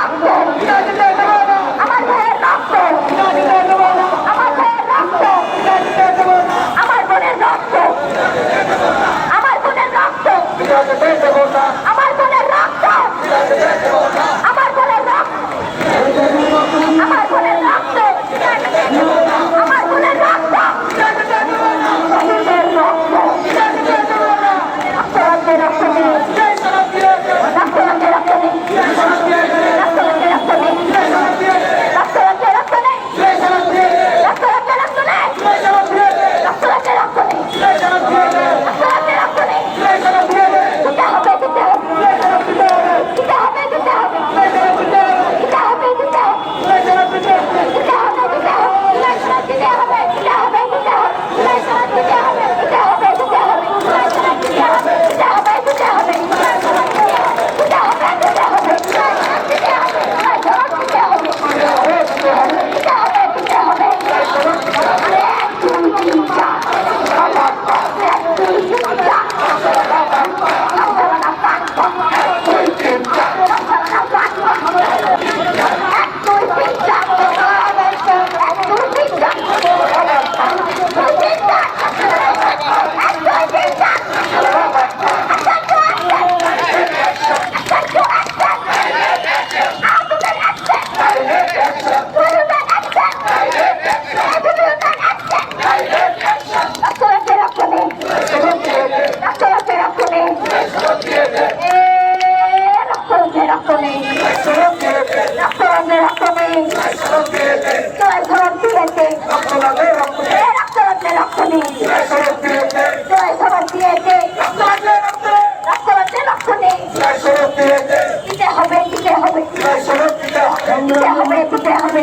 রাখব আক্রমণে আক্রমণের আক্রমণে জয় শরৎ দিয়েছে রক্তরত্নের রক্ষণে জয় শরৎ দিয়েছে রক্তরত্নের রক্ষণে দিতে হবে দিতে হবে। দিতে হবে দিতে হবে।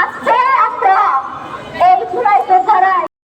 আসছে।